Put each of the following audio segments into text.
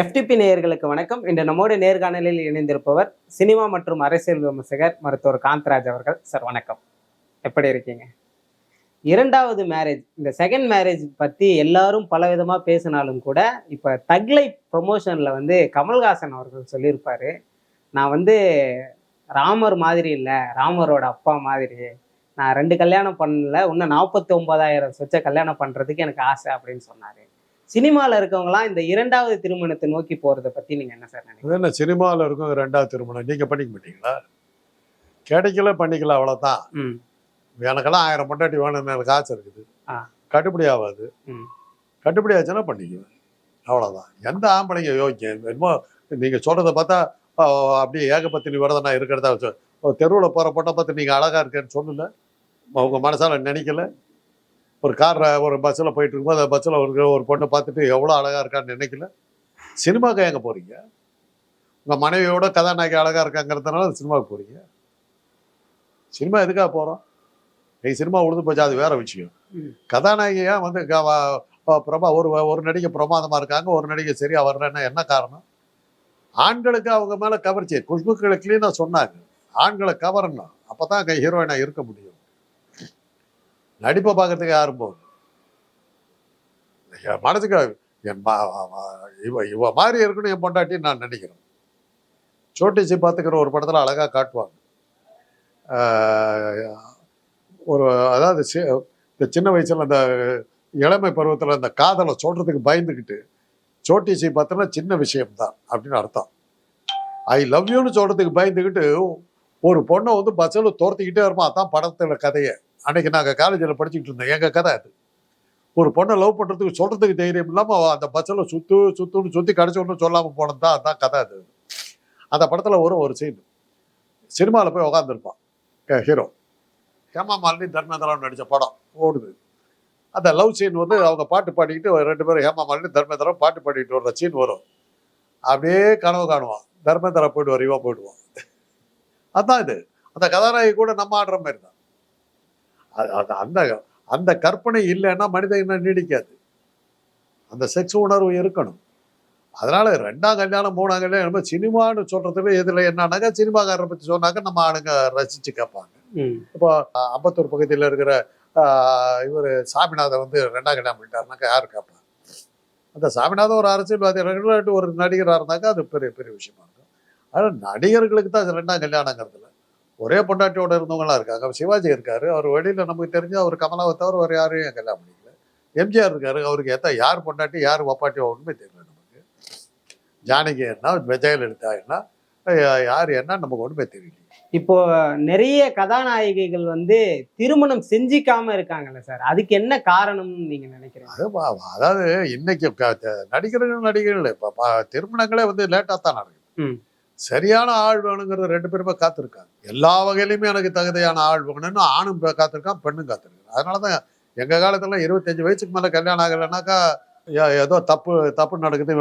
FTP நேயர்களுக்கு வணக்கம். இன்று நம்மோட நேர்காணலில் இணைந்திருப்பவர் சினிமா மற்றும் அரசியல் விமர்சகர் மருத்துவர் காந்தராஜ் அவர்கள். சார் வணக்கம். எப்படி இருக்கீங்க? இரண்டாவது மேரேஜ் இந்த செகண்ட் மேரேஜ் பற்றி எல்லாரும் பல விதமாக பேசினாலும் கூட இப்போ தக்லை ப்ரொமோஷனில் வந்து கமல்ஹாசன் அவர்கள் சொல்லியிருப்பாரு. நான் வந்து ராமர் மாதிரி இல்லை ராமரோட அப்பா மாதிரி. நான் ரெண்டு கல்யாணம் பண்ணல இன்னும் நாற்பத்தி ஒன்பதாயிரம் சொச்ச கல்யாணம் பண்ணுறதுக்கு எனக்கு ஆசை அப்படின்னு சொன்னார். சினிமாவில் இருக்கவங்களாம் இந்த இரண்டாவது திருமணத்தை நோக்கி போகிறத பற்றி நீங்கள் என்ன சார் நினைக்கிறீங்க? என்ன சினிமாவில் இருக்கும் ரெண்டாவது திருமணம். நீங்கள் பண்ணிக்க மாட்டீங்களா? கிடைக்கல பண்ணிக்கலாம் அவ்வளோதான் ம். எனக்கெல்லாம் ஆயிரம் பொண்டாட்டி வேணும்னு எனக்கு ஆசை இருக்குது. கட்டுப்படி ஆகாது. ம். கட்டுப்படி ஆச்சுன்னா பண்ணிக்குவேன். அவ்வளோதான் எந்த ஆம்பளைங்க யோக்கியம் என்னமோ நீங்கள் சொல்கிறத பார்த்தா அப்படியே ஏகபத்தினி விரதம் நான் இருக்கிறதா தெருவில் போகிற பொண்ணை பார்த்து நீங்கள் அழகாக இருக்கேன்னு சொல்லல. உங்கள் மனசால நினைக்கல. ஒரு காரில் ஒரு பஸ்ஸில் போயிட்டு இருக்கும்போது அந்த பஸ்ஸில் ஒரு ஒரு பொண்ணை பார்த்துட்டு எவ்வளோ அழகாக இருக்கான்னு நினைக்கல? சினிமாக்கு எங்கே போகிறீங்க உங்கள் மனைவியோட கதாநாயகி அழகாக இருக்காங்கிறதுனால சினிமாவுக்கு போகிறீங்க சினிமா எதுக்காக போகிறோம் நீ சினிமா உழுது போச்சு? அது வேற விஷயம். ம். கதாநாயகியா வந்து பிரபா ஒரு ஒரு நடிகை பிரமாதமாக இருக்காங்க ஒரு நடிகை சரியா வரலன்னா என்ன காரணம்? ஆண்களுக்கு அவங்க மேலே கவர்ச்சி. குஷ்புக்களை க்ளீனாக சொன்னாங்க. ஆண்களை கவரணும். அப்போ தான் ஹீரோயினாக இருக்க முடியும். நடிப்பை பார்க்கறதுக்கு யாரும் போகுது என் மனதுக்கு என் இவ இவ மாதிரி இருக்கணும் என் பொண்டாட்டின்னு நான் நினைக்கிறேன். சோட்டிசி பார்த்துக்கிற ஒரு படத்தில் அழகாக காட்டுவாங்க. ஒரு அதாவது இந்த சின்ன வயசில் அந்த இளமை பருவத்தில் அந்த காதலை சொல்கிறதுக்கு பயந்துக்கிட்டு சோட்டிசி பார்த்தோன்னா சின்ன விஷயம்தான் அப்படின்னு அர்த்தம். ஐ லவ் யூன்னு சொல்கிறதுக்கு பயந்துக்கிட்டு ஒரு பொண்ணை வந்து பஸ்ஸில் துரத்திக்கிட்டே வருமா? அதான் படத்தில் கதையை. அன்னைக்கு நாங்கள் காலேஜில் படிச்சுக்கிட்டு இருந்தோம் எங்கள் கதை அது. ஒரு பொண்ணை லவ் பண்ணுறதுக்கு சொல்கிறதுக்கு தைரியம் இல்லாமல் அந்த பஸ்ஸில் சுற்று சுத்துன்னு சுற்றி கடைசி ஒன்றும் சொல்லாமல் போனது தான் அதான் கதை அது. அந்த படத்தில் வரும் ஒரு சீன் சினிமாவில் போய் உக்காந்துருப்பான். ஹீரோ ஹேமா மாலினி தர்மேந்திரான்னு நடித்த படம். ஓடுது. அந்த லவ் சீன் வந்து அவங்க பாட்டு பாடிக்கிட்டு ரெண்டு பேரும் ஹேமா மாலினி தர்மேந்திரம் பாட்டு பாடிக்கிட்டு வர்ற சீன் வரும். அப்படியே கனவு காணுவான். தர்மேந்திரா போயிடுவார் இவன் போயிடுவான். அதான் இது. அந்த கதாநாயகி கூட நம்ம ஆடுற மாதிரி தான். அந்த அந்த கற்பனை இல்லைன்னா மனித இனம் நீடிக்காது. அந்த செக்ஸ் உணர்வு இருக்கணும். அதனால ரெண்டாம் கல்யாணம் மூணாம் கல்யாணம் நம்ம சினிமான்னு சொல்றதுல இதுல என்னன்னாக்கா சினிமாக்காரரை பத்தி சொன்னாக்க நம்ம ஆளுங்க ரசிச்சு கேட்பாங்க. இப்போ அம்பத்தூர் பகுதியில் இருக்கிற இவர் சாமிநாதன் வந்து ரெண்டாம் கல்யாணம் பண்ணிட்டாருனாக்கா யார் கேட்பா அந்த சாமிநாதன் ஒரு அரசியல்வாதி ஒரு நடிகராக இருந்தாக்கா அது பெரிய பெரிய விஷயமா இருக்கும். ஆனால் நடிகர்களுக்கு தான் அது ரெண்டாம் கல்யாணங்கிறதுல. ஒரே பொண்டாட்டியோட இருந்தவங்களாம் இருக்காங்க. சிவாஜி இருக்காரு. அவர் வெளியில் நமக்கு தெரிஞ்சு அவர் கமலாவை தவிர வேறு யாரையும் கல்யாணம் பண்ணிக்கல எம்ஜிஆர் இருக்காரு. அவருக்கு எத்த யார் பொண்டாட்டி யார் ஒப்பாட்டியோ ஒன்றுமே தெரியல நமக்கு. ஜானகி என்ன ஜெயலலிதா என்ன யார் என்ன நமக்கு ஒன்றுமே தெரியல. இப்போ நிறைய கதாநாயகிகள் வந்து திருமணம் செஞ்சிக்காம இருக்காங்கல்ல சார். அதுக்கு என்ன காரணம்னு நீங்க நினைக்கிறீங்க? அதாவது இன்னைக்கு நடிகர்கள் நடிகர்கள் இப்போ திருமணங்களே வந்து லேட்டாக தான் நடக்குது. ம். சரியான ஆள் வேணுங்கிறது ரெண்டு பேருமே காத்திருக்காங்க. எல்லா வகையிலுமே எனக்கு தகுதியான ஆள் வேணும்னு ஆணும் காத்திருக்கான் பெண்ணும் காத்திருக்கான் அதனால தான் எங்க காலத்துல இருபத்தஞ்சு வயசுக்கு மேல கல்யாணம் ஆகலைன்னாக்கா ஏ- ஏதோ தப்பு தப்பு நடக்குது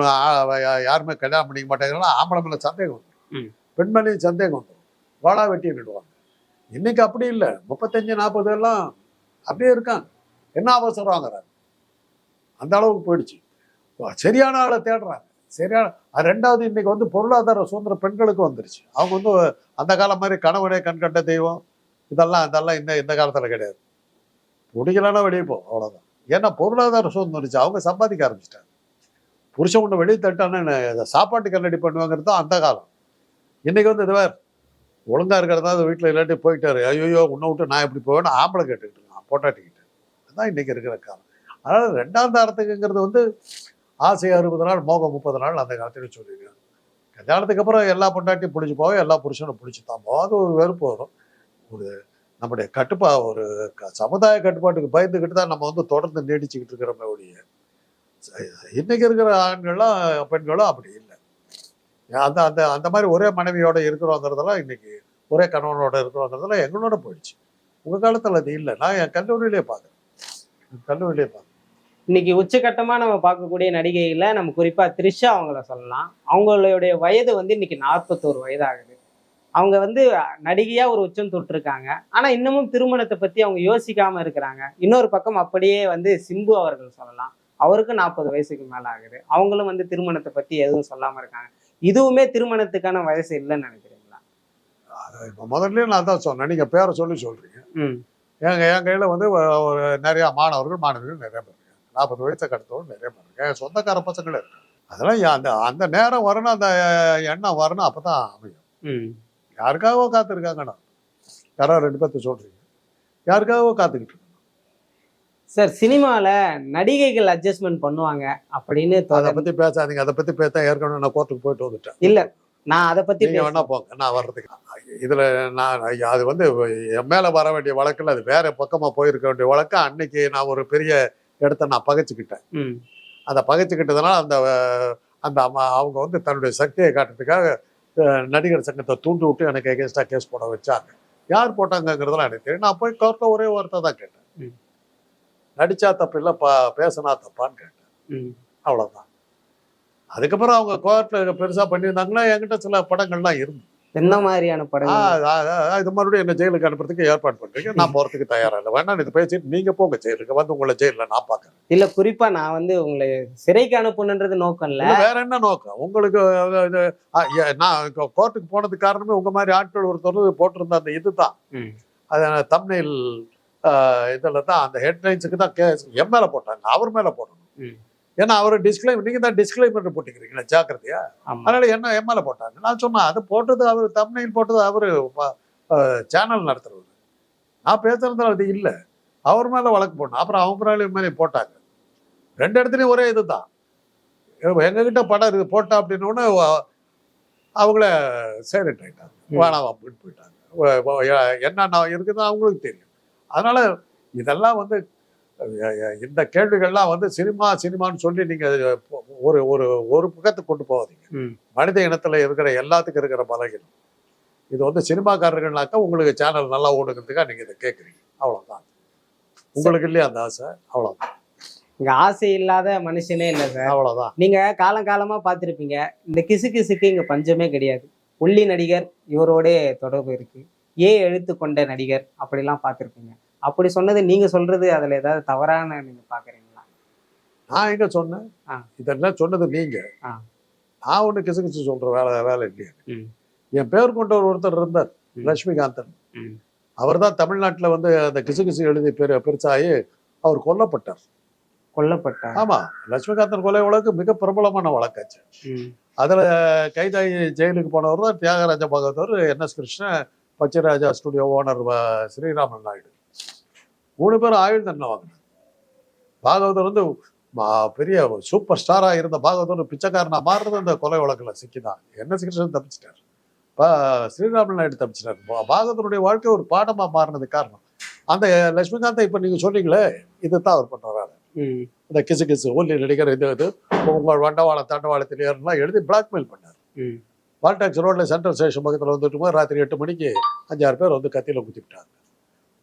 யாருமே கல்யாணம் பண்ணிக்க மாட்டேங்கிறாங்க ஆம்பளை மேல சந்தேகம். வந்துடும் பெண் மேலேயும் சந்தேகம் வந்துடும் வாடா வெட்டி விடுவாங்க. இன்னைக்கு அப்படி இல்லை. முப்பத்தஞ்சு நாற்பது எல்லாம் அப்படியே இருக்காங்க. என்ன அவசரங்கிறாங்க அந்த அளவுக்கு போயிடுச்சு. சரியான ஆளை தேடுறாங்க. சரியான ரெண்டாவது இன்னைக்கு வந்து பொருளாதார சுதந்திரம் பெண்களுக்கும் வந்துருச்சு. அவங்க வந்து அந்த காலம் மாதிரி கணவனே கண்கண்ட தெய்வம். இதெல்லாம் இதெல்லாம் இந்த இந்த காலத்தில் கிடையாது. பிடிக்கலன்னா வெளியே போ அவ்வளோதான் ஏன்னா பொருளாதார சுதந்திரம் வந்துருச்சு. அவங்க சம்பாதிக்க ஆரம்பிச்சிட்டாங்க. புருஷன் ஒன்று வெளியே தட்டான்னு சாப்பாட்டு கல்லடி பண்ணுவாங்கிறது தான் அந்த காலம். இன்றைக்கி வந்து இது வேறு. ஒழுங்காக இருக்கிறதா வீட்டில் இல்லாட்டி போயிட்டாரு. ஐயோ உன்னை விட்டு நான் எப்படி போவேன்னு ஆம்பளை கேட்டுக்கிட்டு இருக்கான் பொட்டாட்டிக்கிட்டு அதுதான் இன்றைக்கி இருக்கிற காலம். அதனால் ரெண்டாம் தாரத்துக்குங்கிறது வந்து ஆசை அறுபது நாள் மோகம் முப்பது நாள் அந்த காலத்தில் சொல்லியிருக்காங்க. கல்யாணத்துக்கு அப்புறம் எல்லா பொண்டாட்டியும் பிடிச்சி போவோம் எல்லா புருஷனும் பிடிச்சி தான் போவோம் அது ஒரு வெறுப்பு வரும். ஒரு நம்முடைய கட்டுப்பா ஒரு க- சமுதாய கட்டுப்பாட்டுக்கு பயந்துக்கிட்டு தான் நம்ம வந்து தொடர்ந்து நீடிச்சுக்கிட்டு இருக்கிறோமே ஒழிய இன்னைக்கு இருக்கிற ஆண்களும் பெண்களும் அப்படி இல்லை. அந்த அந்த அந்த மாதிரி ஒரே மனைவியோட இருக்கிறோங்கிறதெல்லாம் இன்னைக்கு ஒரே கணவனோட இருக்கிறோங்கிறதெல்லாம் எங்களோட போயிடுச்சு. உங்கள் காலத்தில் அது இல்லை. நான் என் கல்லூரியிலே பார்க்குறேன். கல்லூரியிலே பார்க்குறேன். இன்னைக்கு உச்சகட்டமா நம்ம பார்க்கக்கூடிய நடிகைகளை நம்ம குறிப்பா த்ரிஷா அவங்கள சொல்லலாம். அவங்களுடைய வயது வந்து இன்னைக்கு நாற்பத்தோரு வயதாகுது. அவங்க வந்து நடிகையா ஒரு உச்சம் தொட்டிருக்காங்க. ஆனா இன்னமும் திருமணத்தை பத்தி அவங்க யோசிக்காம இருக்கிறாங்க. இன்னொரு பக்கம் அப்படியே வந்து சிம்பு அவர்கள் சொல்லலாம். அவருக்கு நாற்பது வயசுக்கு மேல ஆகுது அவங்களும் வந்து திருமணத்தை பத்தி எதுவும் சொல்லாம இருக்காங்க. இதுவுமே திருமணத்துக்கான வயசு இல்லைன்னு நினைக்கிறீங்களா? இப்போ முதல்ல நான் தான் சொன்னேன். நீங்கள் பேரை சொல்லி சொல்கிறீங்க ம். எங்க என் கையில் வந்து நிறையா மாணவர்கள் மாணவிகள் நிறைய பேர் நாற்பது வயசை கடத்தவங்க நிறைய பேர் இருக்காங்க சொந்தக்கார பசங்களே இருக்காங்க. அதெல்லாம் அந்த அந்த நேரம் வரணும் அந்த எண்ணம் வரணும் அப்போ தான் அமையும் யாருக்காகவோ காத்திருக்காங்கண்ணா. யாரோ ரெண்டு பேர்த்த சொல்கிறீங்க யாருக்காகவோ காத்துக்கிட்டு சார் சினிமால நடிகைகள் அட்ஜஸ்ட்மெண்ட் பண்ணுவாங்க அப்படின்னு அதை பற்றி பேசாதீங்க. அதை பற்றி பேச ஏற்கனவே நான் கோர்ட்டுக்கு போயிட்டு வந்துட்டேன். இல்ல நான் அதை பத்தி நீங்க வேணா போங்க. நான் வர்றதுக்கு. இதுல நான் அது வந்து என் மேல வர வேண்டிய வழக்குல அது வேற பக்கமா போயிருக்க வேண்டிய வழக்கு. அன்னைக்கு நான் ஒரு பெரிய இடத்த நான் பகைச்சுக்கிட்டேன். ம். அந்த பகைச்சுக்கிட்டதுனால அந்த அந்த அம்மா- அவங்க வந்து தன்னுடைய சக்தியை காட்டுறதுக்காக நடிகர் சங்கத்தை தூண்டி விட்டு எனக்கு எகேன்ஸ்டா கேஸ் போட வச்சாங்க. யார் போட்டாங்கங்கிறதெல்லாம் எனக்கு தெரியும். நான் போய் கோர்ட்டில் ஒரே வார்த்தை தான் கேட்டேன். நடிச்சா தப்பு இல்லை பா பேசினா தப்பான்னு கேட்டேன். ம். அவ்வளவுதான். அதுக்கப்புறம் அவங்க கோர்ட்டில் பெருசா பண்ணியிருந்தாங்கன்னா என்கிட்ட சில படங்கள்லாம் இருந்து என்ன மாதிரியான ஆ, இது மறுபடியும் என்ன ஜெயிலுக்கு அனுப்புறதுக்கு ஏற்பாடு பண்றீங்க. நான் போறதுக்கு தயாரா இல்லை வேணா இது பேசிட்டு நீங்க போங்க ஜெயிலுக்கு. வந்து உங்களை ஜெயில நான் பாக்குறேன். இல்ல குறிப்பா நான் வந்து உங்களை சிறைக்கு அனுப்பணுன்றது நோக்கம் இல்ல. வேற என்ன நோக்கம்? உங்களுக்கு நான் கோர்ட்டுக்கு போனதுக்கு காரணமே உங்க மாதிரி ஆட்கள் ஒருத்தர் போட்டிருந்த அந்த இதுதான். அது தமிழில் இதில் தான் அந்த ஹெட்லைன்ஸுக்கு தான் கேஸ் என் மேல போட்டாங்க. அவர் மேல போடணும். ஏன்னா அவர் டிஸ்கிளைம் நீங்க தான் டிஸ்கிளைமர் போட்டுக்கிறீங்களா ஜாக்கிரதையா? அதனால என்ன என் மேல போட்டாங்க நான் சொன்னேன் அது போட்டது அவர் தமிழில் போட்டது அவரு சேனல் நடத்துறவர். நான் பேசுறதுல அது இல்லை. அவர் மேல வழக்கு போடணும். அப்புறம் அவங்க மேலே போட்டாங்க. ரெண்டு இடத்துலயும் ஒரே இதுதான். எங்ககிட்ட படம் இருக்கு போட்டா அப்படின்னு அவங்கள சைலண்ட் ஆயிட்டாங்க. ம். வேணாம் அப்படின்னு போயிட்டாங்க. வ- வ- எ- என்னென்ன இருக்குதுன்னு அவங்களுக்கு தெரியும். அதனால இதெல்லாம் வந்து இந்த கேள்விகள்லாம் வந்து சினிமா சினிமான்னு சொல்லி நீங்க ஒரு ஒரு ஒரு பக்கத்துக்கு கொண்டு போகாதீங்க. மனித இனத்துல இருக்கிற எல்லாத்துக்கும் இருக்கிற பலகீனம். இது வந்து சினிமாக்காரர்கள்னாக்கா உங்களுக்கு சேனல் நல்லா ஓடுங்கிறதுக்காக நீங்க இதை கேட்குறீங்க அவ்வளவுதான். உங்களுக்கு இல்லையா அந்த ஆசை? அவ்வளவுதான். இங்க ஆசை இல்லாத மனுஷனே இல்ல சார். அவ்வளவுதான். நீங்க காலங்காலமா பார்த்திருப்பீங்க. இந்த கிசு கிசுக்கு இங்க பஞ்சமே கிடையாது. ஒல்லி நடிகர் இவரோட தொடர்பு இருக்கு. ஏ எழுத்து கொண்ட நடிகர் அப்படிலாம் பார்த்திருப்பீங்க. அப்படி சொன்னது நீங்க சொல்றது அதுல ஏதாவது தவறான நீங்க பாக்குறீங்களா நான் எங்க சொன்னேன். இதெல்லாம் சொன்னது நீங்க. நான் ஒண்ணு கிசு கிசு சொல்ற வேலை வேலை இல்லையா. என் பேர் கொண்ட ஒரு ஒருத்தர் இருந்தார். லட்சுமிகாந்தன். அவர் தான் தமிழ்நாட்டுல வந்து அந்த கிசு கிசு எழுதி பெரு பெருசாகி அவர் கொல்லப்பட்டார் கொல்லப்பட்டார் ஆமா லட்சுமிகாந்தன் கொலை வழக்கு மிக பிரபலமான வழக்காச்சு. அதுல கைதாகி ஜெயிலுக்கு போனவர் தான் Thyagaraja Bhagavathar N S Krishnan Pachairaja studio owner Sriraman Naidu மூணு பேரும் ஆயுள் தண்டனை வாங்கினாங்க பாகவதர் வந்து பெரிய சூப்பர் ஸ்டாரா இருந்த பாகவதர் பிச்சைக்காரனா மாறுறது அந்த கொலை வழக்குல சிக்கிதான் என் எஸ் கிருஷ்ணன் தப்பிச்சிட்டார். பா ஸ்ரீராமன் நாயுடு தப்பிச்சிட்டார். பா- பாகவதருடைய வாழ்க்கை ஒரு பாடமா மாறினது காரணம். அந்த லட்சுமிகாந்தை இப்ப நீங்க சொன்னீங்களே இதுதான் அவர் பண்றாரு ம். இந்த கிசு கிசு ஒல்லி நடிகர் இது இது உங்கள் வண்டவாளம் தண்டவாளத்தில் ஏறலாம் எழுதி பிளாக்மெயில் பண்ணார். ம். பால்டாக்ஸ் ரோட்ல சென்ட்ரல் ஸ்டேஷன் பக்கத்தில் வந்துட்டு போது ராத்திரி எட்டு மணிக்கு அஞ்சாறு பேர் வந்து கத்தியில் குத்திவிட்டாங்க.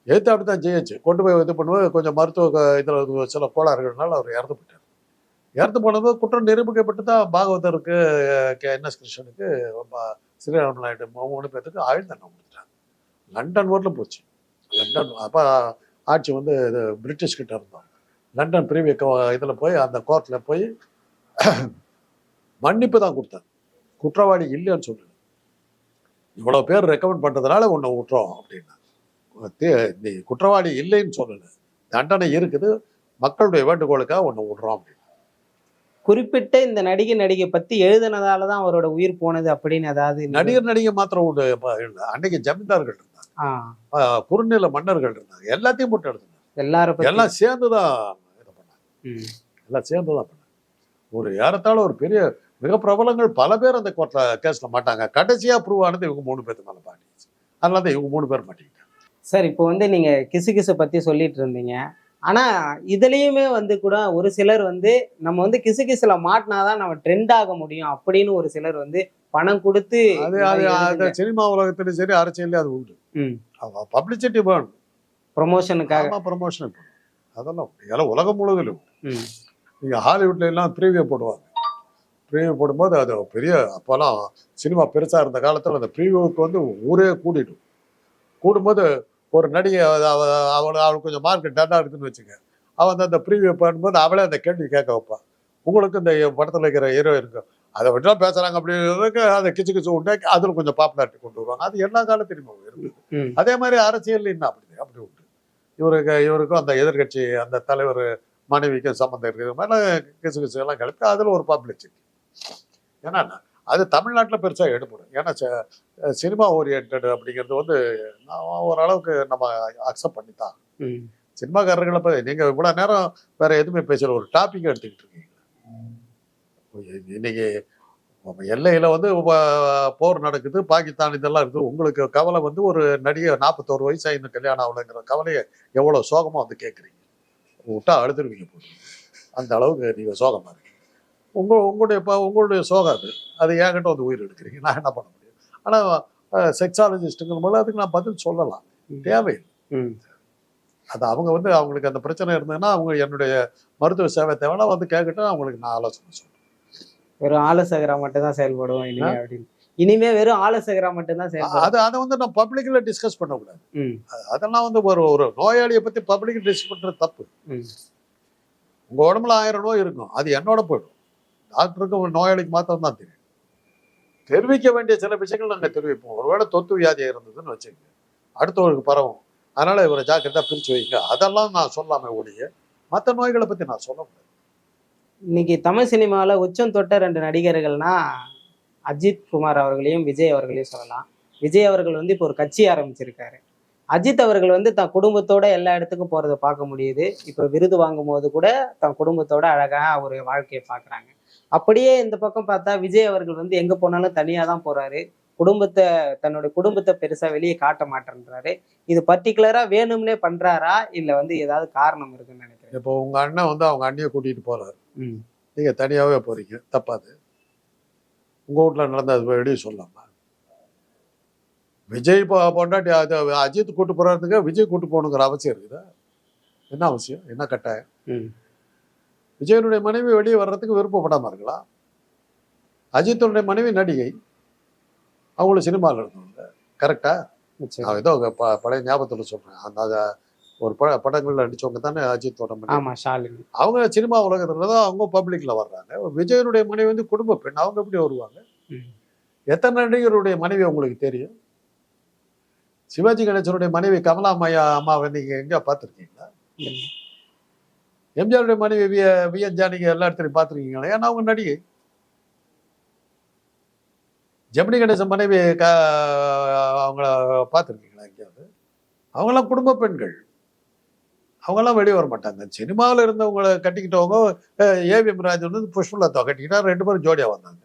எழுத்து அப்படி தான் ஜெயிச்சு. கொண்டு போய் இது பண்ணும்போது கொஞ்சம் மருத்துவ இதில் சில கோளாறுகள்னால அவர் இறந்து போயிட்டார். இறந்து போனது குற்றம் நிரூபிக்கப்பட்டு தான் பாகவதருக்கு கே என்எஸ் கிருஷ்ணனுக்கு பா- நாயுடு மூணு பேர்த்துக்கு ஆயுள் தண்டனை கொடுத்துட்டாங்க லண்டன் ஊரில் போச்சு. லண்டன் அப்போ ஆட்சி வந்து இது பிரிட்டிஷ் கிட்ட இருந்தோம். லண்டன் பிரீவிய இதில் போய் அந்த கோர்ட்டில் போய் மன்னிப்பு தான் கொடுத்தாங்க குற்றவாளி இல்லைன்னு சொல்லு இவ்வளோ பேர் ரெக்கமெண்ட் பண்ணுறதுனால உன்னை விட்டுறோம் அப்படின்னா. குற்றவாளி இல்லைன்னு சொல்லலை. தண்டனை இருக்குது. மக்களுடைய வேண்டுகோளுக்காக உன்னை விடுறோம் அப்படின்னு. குறிப்பிட்ட இந்த நடிகை நடிகை பத்தி எழுதுனதால தான் அவரோட உயிர் போனது அப்படின்னு ஏதாவது நடிகர் நடிகை மாத்திரம் ஒன்று அன்னைக்கு ஜமீன்தார்கள் இருந்தாங்க. குறுநில மன்னர்கள் இருந்தாங்க. எல்லாத்தையும் போட்டு எடுத்தாங்க எல்லார பத்தி எல்லாம் சேர்ந்து தான் இதை பண்ணாங்க. எல்லாம் சேர்ந்து தான் பண்ணாங்க. ஒரு ஏறத்தாழ ஒரு பெரிய மிக பிரபலங்கள் பல பேர் அந்த கோர்ட்டில் கேஸில் மாட்டாங்க. கடைசியாக ப்ரூவ் ஆனது இவங்க மூணு பேர்த்து மேலே மாட்டிச்சு அதனால தான் இவங்க மூணு பேர் மாட்டிக்கிட்டாங்க. சார் இப்போ வந்து நீங்க கிசு கிசு பத்தி சொல்லிட்டு இருந்தீங்க ஆனா இதுலயுமே வந்து கூட ஒரு சிலர் வந்து நம்ம வந்து கிசு கிசுல மாட்டினாதான் நம்ம ட்ரெண்ட் ஆக முடியும் அப்படின்னு ஒரு சிலர் வந்து பணம் கொடுத்து அது அது அந்த. சினிமா உலகத்திலும் சரி அரசியல்லையும் அது உண்டு. பப்ளிசிட்டி வேணும் ப்ரொமோஷனுக்காக ப்ரமோஷன் அதெல்லாம். இதெல்லாம் உலகம் முழுவதிலும் ம். நீங்கள் ஹாலிவுட்ல எல்லாம் ப்ரீவியூ போடுவாங்க ப்ரீவியூ போடும்போது அது பெரிய அப்போல்லாம் சினிமா பெருசாக இருந்த காலத்தில் அந்த ப்ரீவியூவுக்கு வந்து ஊரே கூடிடும் கூடும்போது ஒரு நடிகை அவ- அவ- அவளை அவளுக்கு கொஞ்சம் மார்க் டல்லாக இருக்குன்னு வச்சுங்க அவன் அந்த ப்ரீவியூ பண்ணும்போது அவளே அந்த கேள்வி கேட்க வைப்பான் உங்களுக்கு இந்த படத்தில் இருக்கிற ஹீரோ இருக்கும் அதை விட்டா பேசுறாங்க அப்படின்றதுக்கு அதை கிச்சு கிச்சு உண்டாக்கி அதில் கொஞ்சம் பாப்புலாரிட்டி கொண்டு வருவாங்க. அது எல்லா காலத்திலுமே இருக்குது. அதே மாதிரி அரசியல் இன்னும் அப்படி அப்படி உண்டு. இவருக்கு இவருக்கும் அந்த எதிர்க்கட்சி அந்த தலைவர் மனைவிக்கும் சம்மந்தம் இருக்கிற மாதிரி கிசு கிசு எல்லாம் கிளப்பி அதில் ஒரு பப்ளிசிட்டி ஏன்னா அது தமிழ்நாட்டில் பெருசாக எடுப்படும் ஏன்னா சினிமா ஓரியன்ட் அப்படிங்கிறது வந்து நான் ஓரளவுக்கு நம்ம அக்செப்ட் பண்ணித்தான். சினிமாக்காரர்களை பற்றி நீங்கள் இவ்வளோ நேரம் வேற எதுவுமே பேசல ஒரு டாபிக் எடுத்துக்கிட்டு இருக்கீங்க. இன்னைக்கு எல்லையில் வந்து போர் நடக்குது பாகிஸ்தான் இதெல்லாம் இருக்குது. உங்களுக்கு கவலை வந்து ஒரு நடிகை நாற்பத்தோரு வயசு இன்னும் கல்யாணம் ஆகலைங்கிற கவலையை எவ்வளோ சோகமாக வந்து கேட்குறீங்க விட்டா அழுதுருவீங்க போட்டு அந்த அளவுக்கு நீங்கள் சோகமாக இருக்கு உங்கள் உங்களுடைய உங்களுடைய சோகம் அது. அது என்கிட்ட வந்து உயிர் எடுக்கிறீங்க நான் என்ன பண்ண முடியும்? ஆனால் செக்ஸாலஜிஸ்ட்டுங்கிற போது அதுக்கு நான் பதில் சொல்லலாம். தேவையில்லை. அது அவங்க வந்து அவங்களுக்கு அந்த பிரச்சனை இருந்ததுன்னா அவங்க என்னுடைய மருத்துவ சேவை தேவைன்னா வந்து கேட்கட்டும் அவங்களுக்கு நான் ஆலோசனை சொல்றேன். வெறும் ஆலோசகரா மட்டும் தான் செயல்படுவோம் இனிமே அப்படின்னு. இனிமே வெறும் ஆலோசகரா மட்டும் தான் செயல்படும் அது அதை வந்து நான் பப்ளிக்கில் டிஸ்கஸ் பண்ணக்கூடாது. அதெல்லாம் வந்து ஒரு ஒரு நோயாளியை பற்றி பப்ளிக் டிஸ்கஸ் பண்ணுறது தப்பு. உங்க உடம்புல ஆயிரம் நோய் இருக்கும். அது என்னோட போயிடும். டாக்டருக்கு ஒரு நோயாளிக்கு மாத்திரம் தான் தெரியும். தெரிவிக்க வேண்டிய சில விஷயங்கள் நாங்கள் தெரிவிப்போம். ஒருவேளை தொத்து வியாதி இருந்ததுன்னு வச்சுக்கோங்க. அடுத்தவருக்கு பரவும். அதனால இவரை ஜாக்கிரதா பிரிச்சு வைங்க. அதெல்லாம் நான் சொல்லாம ஒழிய மற்ற நோய்களை பத்தி நான் சொல்ல முடியாது. இன்னைக்கு தமிழ் சினிமால உச்சம் தொட்ட ரெண்டு நடிகர்கள்னா அஜித் குமார் அவர்களையும் விஜய் அவர்களையும் சொல்லலாம். விஜய் அவர்கள் வந்து இப்போ ஒரு கட்சி ஆரம்பிச்சிருக்காரு. அஜித் அவர்கள் வந்து தன் குடும்பத்தோட எல்லா இடத்துக்கும் போறதை பார்க்க முடியுது. இப்போ விருது வாங்கும் போது கூட தன் குடும்பத்தோட அழகா ஒரு வாழ்க்கையை பார்க்கறாங்க. அப்படியே இந்த பக்கம் பார்த்தா விஜய் அவர்கள் வந்து எங்க போனாலும் தனியா தான் போறாரு. குடும்பத்தை தன்னுடைய குடும்பத்தை பெருசா வெளியே காட்ட மாட்டேன்றாரு. இது பர்டிகுலரா வேணும்னே பண்றாரா? இல்ல வந்து ஏதாவது காரணம் இருக்குன்னு நினைக்கிறேன். இப்போ உங்க அண்ணன் வந்து அவங்க அண்ணியை கூட்டிட்டு போறாரு. நீங்க தனியாவே போறீங்க. தப்பாது. உங்க வீட்ல நடந்தது வெளியே சொல்லாமா. விஜய் பொண்டாட்டி அது அஜித் கூட்டு போறதுக்கு விஜய் கூட்டு போகணுங்கிற அவசியம் இருக்குதா? என்ன அவசியம்? என்ன கட்டாயம். விஜயனுடைய மனைவி வெளியே வர்றதுக்கு விருப்பப்படாம இருக்கலாம். அஜித்துடைய மனைவி நடிகை. அவங்களும் சினிமாவில் இருந்தவங்க கரெக்டா. நான் ஏதோ ப பழைய ஞாபகத்தில் சொல்றேன். அந்த ஒரு பட படங்கள்ல நடிச்சவங்க தானே அஜித்தோட மனைவி. அவங்க சினிமா உலகத்துல தான் அவங்க பப்ளிக்ல வர்றாங்க. விஜயனுடைய மனைவி வந்து குடும்ப பெண். அவங்க எப்படி வருவாங்க. எத்தனை நடிகருடைய மனைவி உங்களுக்கு தெரியும்? சிவாஜி கணேசனுடைய மனைவி கமலா அம்மையா அம்மாவை நீங்க எங்க பார்த்துருக்கீங்களா. எம்ஜிஆருடைய மனைவி வி விஎன் ஜானகி எல்லா இடத்துலையும் பார்த்துருக்கீங்களா? ஏன்னா அவங்க நடிகை. ஜெமினி கணேசன் மனைவி க அவங்கள பார்த்துருக்கீங்களா எங்கேயாவது? அவங்களாம் குடும்ப பெண்கள். அவங்கெல்லாம் வெளியே வர மாட்டாங்க. சினிமாவில் இருந்தவங்களை கட்டிக்கிட்டவங்க ஏவிஎம் ராஜன் வந்து புஷ்பலதா கட்டிக்கிட்டா ரெண்டு பேரும் ஜோடியாக வந்தாங்க.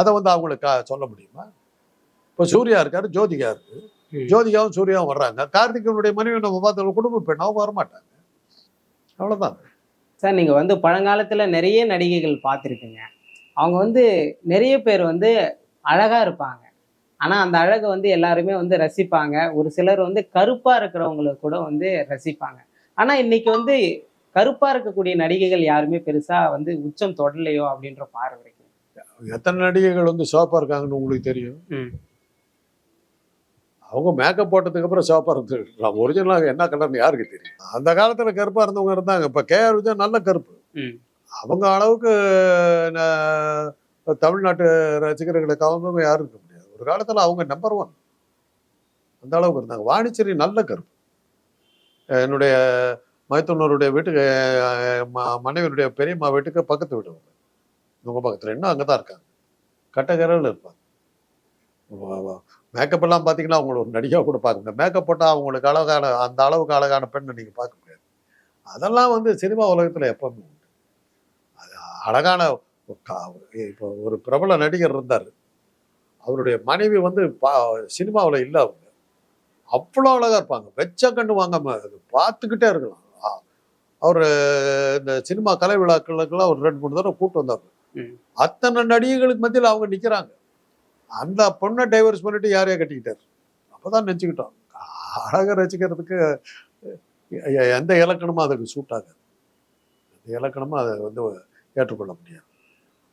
அதை வந்து அவங்களுக்கு சொல்ல முடியுமா? இப்போ சூர்யா இருக்காரு ஜோதிகா இருக்கு. ஜோதிகாவும் சூர்யாவும் வர்றாங்க. கார்த்திகனுடைய மனைவி நம்ம பார்த்தவங்க குடும்ப பெண் அவங்க வரமாட்டாங்க. அவ்வளோதான் சார் நீங்க வந்து பழங்காலத்துல நிறைய நடிகைகள் பார்த்துருப்பீங்க அவங்க வந்து நிறைய பேர் வந்து அழகா இருப்பாங்க. ஆனா அந்த அழகை வந்து எல்லாருமே வந்து ரசிப்பாங்க. ஒரு சிலர் வந்து கருப்பா இருக்கிறவங்களை கூட வந்து ரசிப்பாங்க. ஆனா இன்னைக்கு வந்து கருப்பா இருக்கக்கூடிய நடிகைகள் யாருமே பெருசா வந்து உச்சம் தொடலையோ அப்படின்ற பார்வை இருக்கு எத்தனை நடிகைகள் வந்து சிவப்பா இருக்காங்கன்னு உங்களுக்கு தெரியும். அவங்க மேக்கப் போட்டதுக்கு அப்புறம் சிவப்பா இருந்துருக்கலாம் ஒரிஜினலாக என்ன கலர்னு யாருக்கு தெரியும்? அந்த காலத்துல கருப்பா இருந்தவங்க இருந்தாங்க. இப்ப கேஆர் விஜய் நல்ல கருப்பு. அவங்க அளவுக்கு தமிழ்நாட்டு ரசிகர்களை கவர்ந்தவங்க யாரும் இருக்க முடியாது. ஒரு காலத்துல அவங்க நம்பர் ஒன் அந்த அளவுக்கு இருந்தாங்க. வாணிச்சேரி நல்ல கருப்பு. என்னுடைய மைத்துனருடைய வீட்டுக்கு மனைவியுடைய பெரியம்மா வீட்டுக்கு பக்கத்து வீடு அவங்க. உங்க பக்கத்துல இன்னும் அங்கதான் இருக்காங்க. கட்டகரில் இருப்பாங்க. மேக்கப் எல்லாம் பார்த்தீங்கன்னா அவங்கள ஒரு நடிகையாக கூட பார்க்க முடியாது. மேக்கப் போட்டால் அவங்களுக்கு அழகான அந்த அளவுக்கு அழகான பெண்ணை நீங்கள் பார்க்க முடியாது. அதெல்லாம் வந்து சினிமா உலகத்தில் எப்பவுமே உண்டு. அது அழகான இப்போ ஒரு பிரபல நடிகர் இருந்தார். அவருடைய மனைவி வந்து பா சினிமாவில் இல்லை அவங்க. அவ்வளோ அழகாக இருப்பாங்க. வெச்ச கண்டு வாங்காம பார்த்துக்கிட்டே இருக்கலாம். அவர் இந்த சினிமா கலை விழாக்களுக்கெல்லாம் ஒரு ரெண்டு மூணு தடவை கூட்டு வந்தாங்க. அத்தனை நடிகைகளுக்கு மத்தியில் அவங்க நிற்கிறாங்க அந்த பொண்ணை டைவர்ஸ் பண்ணிட்டு யாரையா கட்டிக்கிட்டார். அப்பதான் நினச்சிக்கிட்டோம். அழகை ரசிக்கிறதுக்கு எந்த இலக்கணமும் அதுக்கு சூட் ஆகாது. அந்த இலக்கணமும் அதை வந்து ஏற்றுக்கொள்ள முடியாது.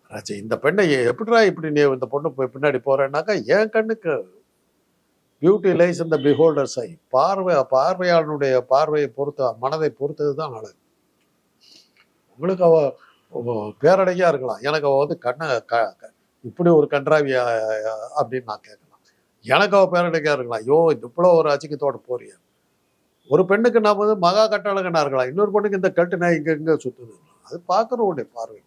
ராஜா இந்த பெண்ணை எப்படிடா இப்படி நீ இந்த பொண்ணு போய் பின்னாடி போகிறேன்னாக்கா என் கண்ணுக்கு பியூட்டி லைஸ் இந்த பிஹோல்டர்ஸ் ஆகி பார்வை பார்வையாளனுடைய பார்வையை பொறுத்த மனதை பொறுத்தது தான் அழகு உங்களுக்கு அவ பேரடையாக இருக்கலாம். எனக்கு அவள் வந்து கண்ணை க க- இப்படி ஒரு கன்றாவியா அப்படின்னு நான் கேட்கலாம். எனக்கு அவள் பேரடையா இருக்கலாம் ஐயோ இவ்வளோ ஒரு அச்சிக்கத்தோடு போறியா. ஒரு பெண்ணுக்கு நான் வந்து மகா கட்டழகனா இருக்கலாம். இன்னொரு பொண்ணுக்கு இந்த கட்டு நான் இங்கே சுற்றுது சுத்துது. அது பார்க்குறவங்களுடைய பார்வை.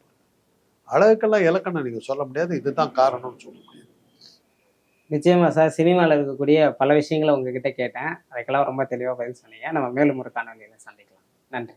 அழகுக்கெல்லாம் இலக்கணம் நீங்கள் சொல்ல முடியாது. இதுதான் காரணம்னு சொல்ல முடியாது. நிச்சயமா சார். சினிமாவில் இருக்கக்கூடிய பல விஷயங்களை உங்ககிட்ட கேட்டேன். அதுக்கெல்லாம் ரொம்ப தெளிவாக பதில் சொன்னீங்க. நம்ம மேலும் ஒரு காணொலியில் சந்திக்கலாம். நன்றி